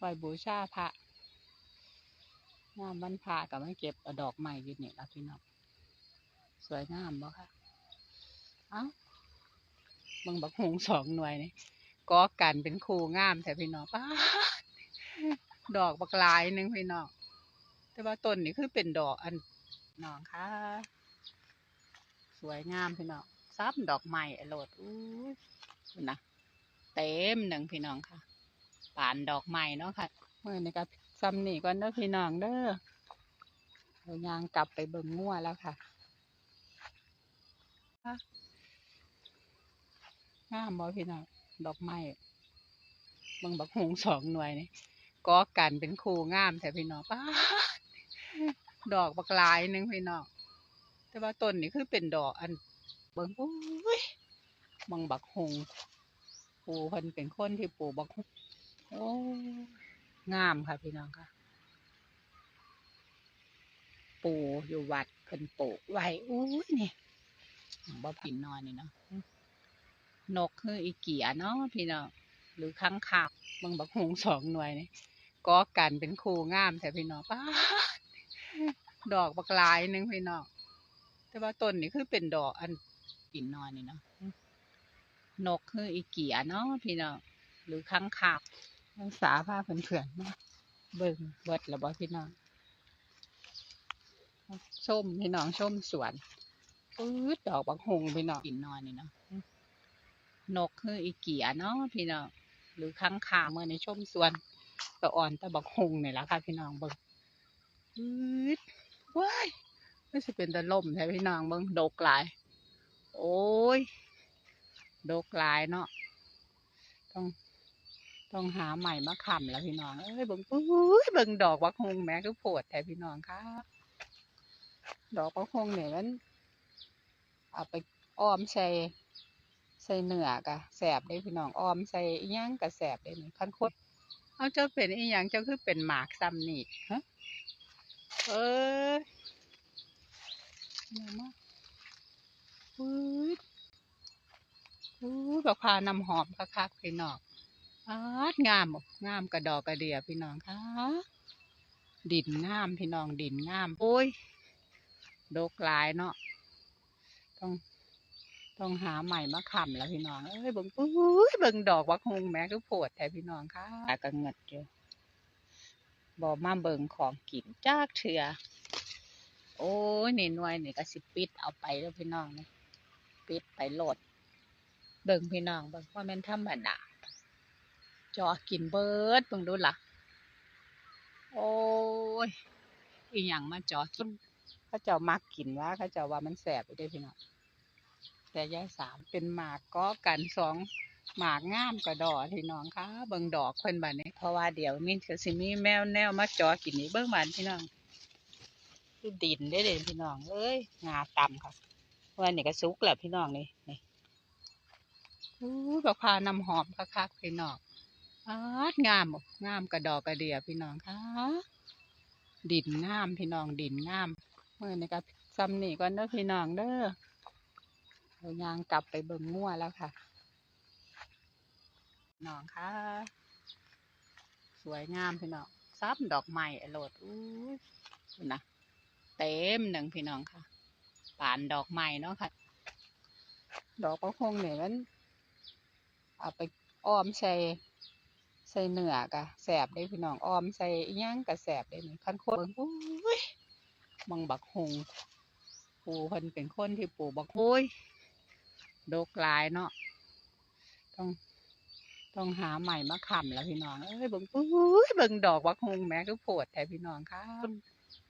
ไหวบูชาพระงามวันพระกับมาเก็บอดอกไม้อยู่นี่ล่ะพี่น้องสวยงามบ่คะเอ้าเบิ่งบักหงสองหน่วยนี่ก็กันเป็นคู่งามแต่พี่น้องป้าดอกบักลายหนึงพี่น้องแต่ว่าต้นนี่คือเป็นดอกอันน้องค่ะ สวยงามพี่น้องซับดอกไม้ไอโหลดอู้นะเต็มหนึ่งพี่น้องค่ะ ป่านดอกไม้เนาะค่ะเมื่อนี้ก็ซ้ำนี่ก่อนเด้อพี่น้องเด้อเรายางกลับไปเบิ่งงัวแล้วค่ะอะงามบ่พี่น้องดอกไม้เบิ่งบักหงสองหน่วยนี่ก็กันเป็นคู่งามแต่พี่น้องป้าดอกบักลายหนึงพี่น้องแต่ว่าต้นนี่คือเป็นดอกอันเบิ่งโอ้ยบังบักหงปูเพิ่นเป็นคนที่ปลูกบัก โอ้งามค่ะพี่น้องค่ะ ปูอยู่วัดเพิ่นปลูกไว้อุ้ยนี่บ่ผินนอนนี่เนาะนกคืออีเกียเนาะพี่น้องหรือค้างคาวเบิ่งบักหงสองหน่วยนี่ก็กันเป็นคู่งามแต่พี่น้องป้าดอกบักลายนึงพี่น้องแต่ว่าต้นนี่คือเป็นดอกอันกินนอนนี่เนาะนกคืออีเกียเนาะพี่น้องหรือค้างคาว รักษาผ้าเพื่อนๆเนาะเบิ่งเบิดแล้วบ่พี่น้องชมพี่น้องชมสวนปื๊ดดอกบักหงพี่น้องกินนอนนี่เนาะนกคืออีเกียเนาะพี่น้องหรือค้างคาวเมื่อในชมสวนก็อ่อนแต่บักหงนี่แหละค่ะ พี่น้องเบิ่งปื๊ดว้ายไม่ใช่เป็นตะล่มใช่พี่น้องเบิ่งดกหลาย โอ้ยดกหลายเนาะต้อง ต้องหาใหม่มาขำแล้วพี่น้อง เอ้ยเบิ่งปุ้ยเบิ่งดอกบักฮงแม่คือโผดแต่พี่น้องค่ะ ดอกบักฮงเนี่ยมันเอาไปอ้อมใส่ใส่เนื้อกะแสบได้พี่น้องอ้อมใส่อีหยังกะแสบได้นี่คันคดเอาเจ้าเป็นอีหยังเจ้าคือเป็นหมากซ้ำนี่ฮะเอ้ยเนี่ยมาปื๊ดปื๊ดบักพาน้ำหอมคักๆพี่น้อง อาดงามบ่งามกระดอกกระเดียพี่น้องค่ะดินงามพี่น้องดินงามโอ้ยดกหลายเนาะต้องต้องหาใหม่มาขำแล้วพี่น้องเอ้ยเบิ่งปุ้ยเบิ่งดอกวักฮงแม่คือโผดแต่พี่น้องค่ะตาก็เงิดอยู่บอกมาเบิ่งของกินจากเถื่อโอ้ยนี่หน่วยนี่ก็สิปิดเอาไปแล้วพี่น้องนี่ปิดไปโหลดเบิ่งพี่น้องเบิ่งว่าม่นธรรมดา จอกินเบิดเบิ่งดูล่ะ โอ้ย อีหยังมาจอกินเขาเจ้ามักกินว่าเขาเจ้าว่ามันแสบไปเด้พี่น้องแต่ยายสามเป็นหมากก็กันสองหมากงามกระดอพี่น้องค่ะเบิ่งดอกเพิ่นบัดนี้ เพราะว่าเดี๋ยวมีก็สิมีแมวแนวมาจอกินนี่เบิ่งบัดพี่น้องคือดินได้เด่นพี่น้องเอ้ยงาต่ำค่ะวันนี้ก็สุกแล้วพี่น้องนี่นี่อู้บักพาน้ำหอมคักๆพี่น้อง อาดงามบ่งามกระดอกกระเดียพี่น้องค่ะดินงามพี่น้องดินงามเมื่อนี้ก็ซ้ำนี่ก่อนเด้อพี่น้องเด้อเรายางกลับไปเบิ่งงัวแล้วค่ะน้องค่ะ สวยงามพี่น้องซับดอกไม้อโหลดอู้นะเต็มหนึ่งพี่น้องค่ะป่านดอกไม้เนาะค่ะ ดอกประคงเนี่ยมันเอาไปอ้อมใส่ ใส่เนื้อกะแสบได้พี่น้องอ้อมใส่อีหยังกะแสบได้นี่คันโคตรเบิ่งอุ้ยมังบักหงปูเพิ่นเป็นคนที่ปลูกบักโอ้ยดกหลายเนาะต้องต้องหาใหม่มาขำแล้วพี่น้อง เอ้ยเบิ่งปุ้ยเบิ่งดอกบักฮงแม่คือโผดแต่พี่น้องค่ะ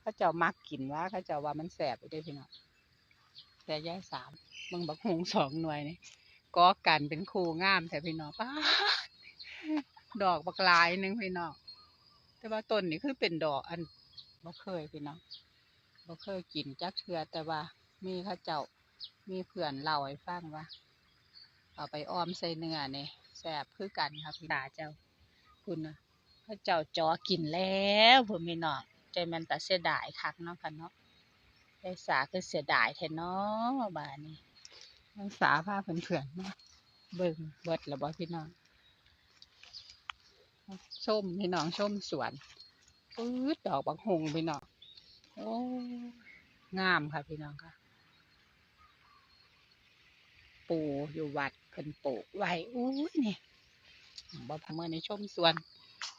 เขาเจ้ามักกินว่าเขาเจ้าว่ามันแสบไปได้อพี่น้อง แต่ยายสามเบิ่งบักฮงสองหน่วยนี่ก็กันเป็นคู่งามแต่พี่น้องป้า ดอกบักลายหนึงพี่น้องแต่ว่าต้นนี่คือเป็นดอกอันบ่เคยพี่น้องบ่เคยกินจักเทือแต่ว่ามีเขาเจ้ามีเพื่อนเล่าให้ฟังว่า เอาไปอ้อมใส่เนื้อเนี่ยแซ่บคือกันครับพี่ตาเจ้าคุณนะเขาเจ้าจอกินแล้วเพิ่นพี่น้องใจมันแต่เสียดายคักเนาะค่ะเนาะไอ้สาคือเสียดายแท้เนาะบานี้นักษาพาเพื่อนๆมาะเบิ่งเบิดแล้วบ่พี่น้อง ส้มพี่น้องส้มสวนปื๊ดดอกบักหงพี่น้องโอ้งามค่ะพี่น้องค่ะ ปูอยู่วัดเพิ่นปลูกไว้อุ้ยนี่บ่พเมื่อในชมสวน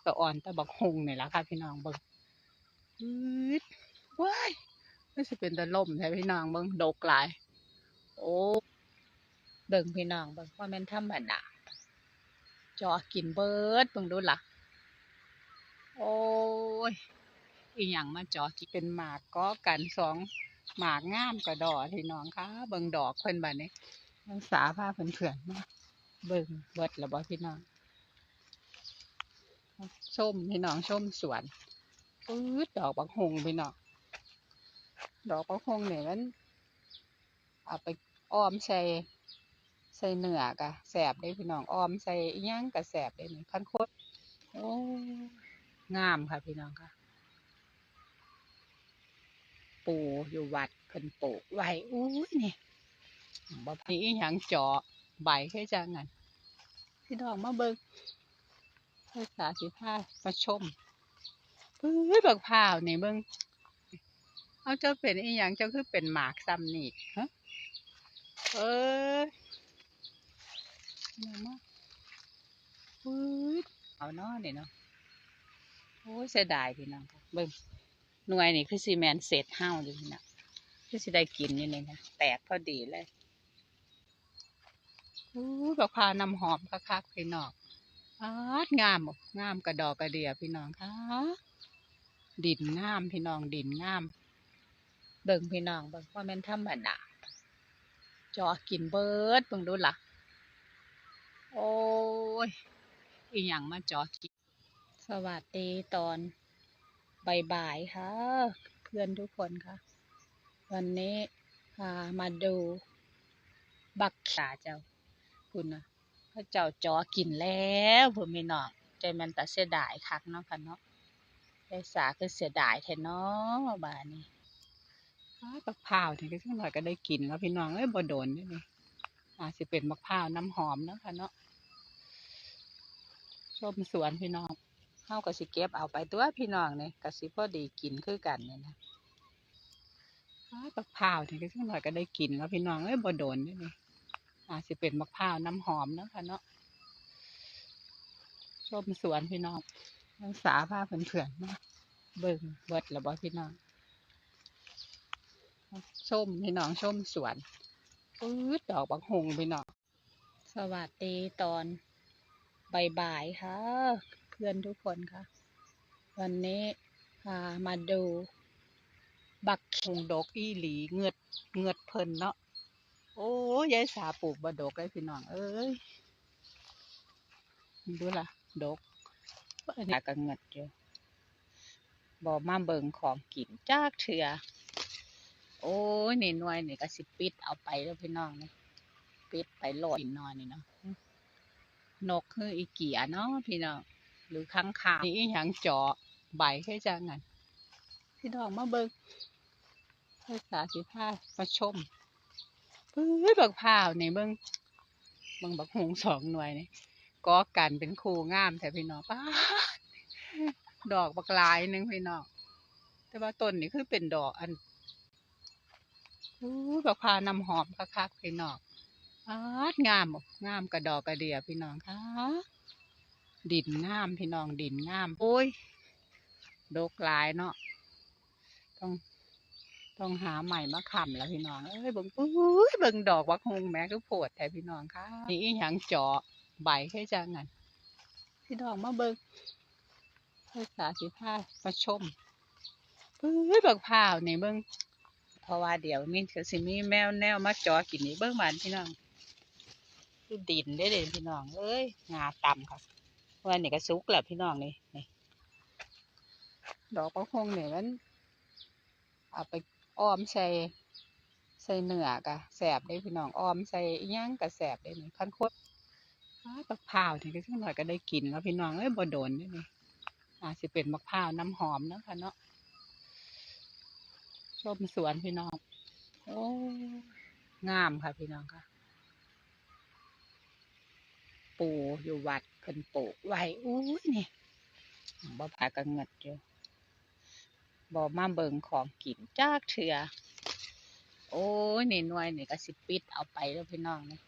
ก็อ่อนต่บักหงนี่ล่ะค่ะ พี่น้องเบิ่งปื๊ดว้ายมันสิเป็นตะล่มแท้พี่น้องเบิ่งดกหลาย โอ้เบิ่งพี่น้องเบิ่งว่าแม่นธรรมดาจอกินเบิร์ดเบิ่งดูล่ะ โอ้ย อีหยังมาจอที่เป็นหมากก็กันสองหมากงามกระดอพี่น้องคะเบิ่งดอกเพิ่นบัดนี้นักษาพาเพื่อนมาเบิ่งเบิดล้วบ่พี่น้องส้มพี่น้องส้มสวนปื๊ดดอกบักฮงพี่น้องดอกบักฮงเนี่ยมันเอาไปอ้อมใส่ใส่เนื้อกะแสบได้พี่น้องอ้อมใส่อีหยังกะแสบได้นี่คันโคตรโอ้ งามค่ะพี่น้องค่ะปูอยู่วัดเพิ่นปลูกไว้อุ้ยนี่บ่มีอีหยังเจาะใบแค่จังนั้นพี่น้องมาเบิ่งภาษาสิพามาชมเฮ้ยบักพร้าวนี่เบิ่งเอาเจ้าเป็นอีหยังเจ้าคือเป็นหมากซ้ำนี่ฮะเอ้ยนี่มาเฮ้ยเอาเนาะนี่ยเนาะ อ้ยเสียดายพี่น้องเบิ่งหน่วยนี่คือซีแมนเศษห้าวอยู่นี่นะคือสิได้กินอยู่นี่นะแตกพอดีเลยอู้บักพร้าวน้ำหอมคักๆพี่น้องอาดงามบ่งามกระดอกกระเดียพี่น้องค่ะดินงามพี่น้องดินงาม เบิ่งพี่น้องเบิ่งว่าแม่นธรรมดาจอกินเบิดเบิ่งดูล่ะ โอ้ยอีหยังมาจอกิน สวัสดีตอนบ่ายๆค่ะ เพื่อนทุกคนค่ะ วันนี้พามาดูบักขาเจ้าคุณนะพระเจ้าจอกินแล้วเพื่อนพี่น้องใจมันแต่เสียดายคักเนาะค่ะเนาะยายสาคือเสียดายแท้เนาะบ้านนี้บักพร้าวนี่ก็ทั้งหน่อยก็ได้กินแล้วพี่น้องเอ้ยบ่โดนด้อนี่อาจสิเป็นบักพร้าวน้ำหอมเนาะค่ะเนาะชมสวนพี่น้อง เฮาก็สิเก็บเอาไปตัวพี่น้องเนี่ยก็สิพอดีกินคือกันเนี่ยนะบักพร้าวนี่ก็ทั้งหน่อยก็ได้กินแล้วพี่น้องเอ้ยบ่โดนเด้อนี่อาจสิเป็นบักพร้าวน้ำหอมเนาะค่ะเนาะชมสวนพี่น้องนักษาพาเพื่อนๆมาเบิ่งเบิดแล้วบ่พี่น้องชมพี่น้องชมสวนปื๊ดดอกบักฮงพี่น้องสวัสดีตอนบ่ายๆค่ะ พื่อนทุกคนค่ะ วันนี้พามาดู บักฮงดอกอีหลีเงือดเงือดเพิ่นเนาะโอ้ยยายสาปลูกบะดกเลยพี่น้องเอ้ยดูล่ะ ดกอันนี้ก็เงิดอยู่บ่มาเบิงของกินจากเถื่อโอ้ยนี่หน่วยนี่ก็สิปิดเอาไปแล้วพี่น้องนี่ปิดไปโหลดกินนอนนี่เนาะนกคืออีเกียเนาะพี่น้อง หรือค้างคานี่อีหยังเจาะใบแค่จังงั้นพี่น้องมาเบิ่งภาษาสิพามาชมเฮ้ยบักพร้าวนี่เบิ่งเบิ่งบักหงสองหน่วยนี่ก็กันเป็นคู่งามแท้พี่น้องป้าดอกบักลายหนึงพี่น้องแต่ว่าต้นนี่คือเป็นดอกอันโอ้บักพร้าวนำหอมคักๆพี่น้องอาดงามบ่งามกระดอกกระเดียพี่น้องค่ะ ดินงามพี่น้องดินงามโอ้ยดกหลายเนาะต้องต้องหาใหม่มาค้ำแล้วพี่น้องเอ้ยเบิ่งปุ้ยเบิ่งดอกวักฮงแม่คือโพดแท้พี่น้องค่ะนี่อีหยังเจาะใบแค่จังงั้นพี่น้องมาเบิ่งภาษาสิพามาชมเฮ้ยบักพร้าวนี่เบิ่งเพราะว่าเดี๋ยวมีก็สิมีแมวแนวมาเจอกินนี่เบิ่งบานพี่น้องคือดินได้เด้พี่น้องเอ้ยงาต่ำค่ะ วันนี้ก็สุกแล้วพี่น้องนี่นี่ ดอกวักฮงนี่ยมันเอาไปอ้อมใส่ใส่เนื้อกะแสบได้พี่น้องอ้อมใส่อิหยังกะแสบได้นี่คันโคตรบักพร้าวนี่ก็จังหน่อยก็ได้กินแล้วพี่น้องเอ้ยบ่โดนเด้อนี่อาจสิเป็นบักพร้าวน้ำหอมเนาะค่ะเนาะชมสวนพี่น้อง โอ้ งามค่ะพี่น้องค่ะ ปูอยู่วัด พิ่นปลูกไว้อุ้ยนี่บ่พากันเงิดอยู่บ่มาเบิ่งของกินจากเถื่อโอ้ยนี่หน่วยนี่ก็สิปิดเอาไปแล้วพี่น้องนี่